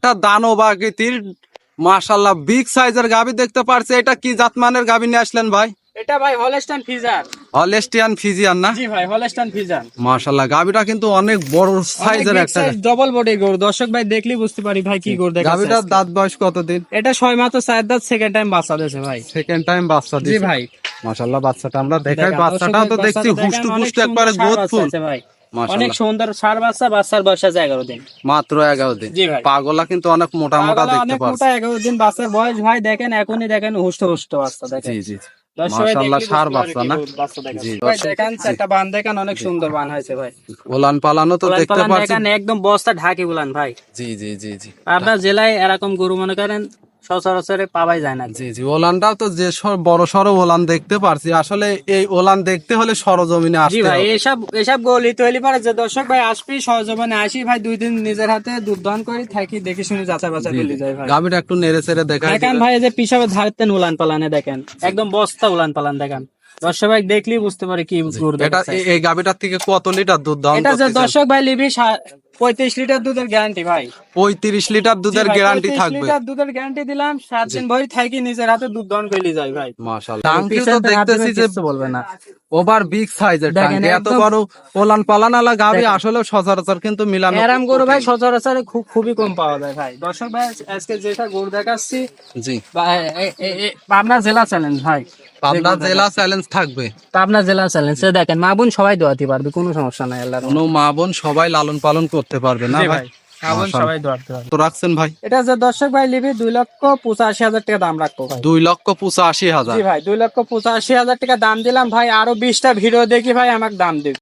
একটা দানব আকৃতির মাশাল্লাহ বিগ সাইজের গাবি দেখতে পারছি। এটা কি জাতমানের গাবি নিয়ে আসলেন ভাই? এটা ভাই হলস্টাইন ফিজার অলেস্টিয়ান ফিজিয়ান না? জি ভাই হলস্টাইন ফিজার মাশাল্লাহ গাবিটা কিন্তু অনেক বড় সাইজের একটা ডবল বডি গরু। দর্শক ভাই দেখলেই বুঝতে পারি ভাই কি গরু দেখাচ্ছে গাবিটার দাঁত বয়স কতদিন? এটা মাত্র দাঁত সেকেন্ড টাইম বাচ্চা দিয়েছে ভাই। সেকেন্ড টাইম বাচ্চা জি ভাই। মাশাল্লাহ বাচ্চাটা আমরা দেখাই। দেখেন, বাচ্চাটাও তো দেখছি বাচ্চাটা হুষ্টু পুষ্টু একবারে বাচ্চা আছে ভাই। অনেক সুন্দর সার বাচ্চা বাচ্চার বয়স আছে এগারো দিন। মাত্র এগারো দিন। জি ভাই। পাগলা কিন্তু অনেক মোটা মোটা দেখতে পাচ্ছি। মোটা এগারো দিন বাচ্চার বয়স ভাই দেখেন এখনই দেখেন হুষ্ট হুষ্ট বাচ্চা দেখেন। জি জি মাশাআল্লাহ, বাচ্চা না? ভাই দেখেন একটা বান দেখেন অনেক সুন্দর বান হয়েছে ভাই। পালানো তো দেখতে একদম বস্তা ঢাকি উলান ভাই। জি জি জি জি। আপনার জেলায় এরকম গরু মনে করেন? সচরাচরে পাওয়াই যায় না জি জি ওলানটাও তো যে বড় সড়ো ওলান দেখতে পারছি। আসলে এই ওলান দেখতে হলে সরজমিনে আসতে ভাই এসব এসব গলি তৈরি পারে। যে দর্শক ভাই আসবি সহজমানে আসি ভাই দুই দিন নিজের হাতে দুধ দহন করি থাকি দেখে শুনে যাচাই বাছাই করে যাই ভাই। একটু নেড়ে চেড়ে দেখাই দেখেন ভাই এই যে পিসাবে ধারতেন উলান পালানে দেখেন। একদম বস্তা উলান পালান দেখেন। দর্শক ভাই দেখলেই বুঝতে পারে কি এটা এই- গাভীটার থেকে কত লিটার দুধ দাম এটা যে দর্শক ভাই লিবি পঁয়ত্রিশ লিটার দুধের গ্যারান্টি ভাই। পঁয়ত্রিশ লিটার দুধের গ্যারান্টি 35 থাকবে। লিটার দুধের গ্যারান্টি দিলাম সাত দিন ভরি থাকি নিজের হাতে দুধ দহন করে যাই ভাই। মাশাআল্লাহ। টাঙ্কিও তো দেখতেছি যে বলবে না। ওভার বিগ সাইজের টাঙ্কি এত বড় ওলান পালানালা গাভী আসলে সচরাচর কিন্তু মিলানো এরাম গরু ভাই সচরাচর খুব খুবই কম পাওয়া যায় ভাই। দর্শক ভাই আজকে যেটা গরু দেখাচ্ছি জি। এ- পাবনা জেলা চ্যালেঞ্জ ভাই। পাবনা জেলা চ্যালেঞ্জ থাকবে। পাবনা জেলা চ্যালেঞ্জ দেখেন মা বোন সবাই দোয়াতে পারবে কোনো সমস্যা নাই আল্লাহ কোনো মা বোন সবাই লালন পালন করতে পারবে না ভাই? সবাই তো রাখছেন ভাই? এটা যে দর্শক ভাই লিবি দুই লক্ষ পঁচাশি হাজার টাকা দাম রাখব ভাই। দুই লক্ষ পঁচাশি হাজার। জি ভাই দুই লক্ষ পঁচাশি হাজার টাকা দাম দিলাম ভাই আরও বিশটা ভিডিও দেখি ভাই আমাকে দাম দিবে।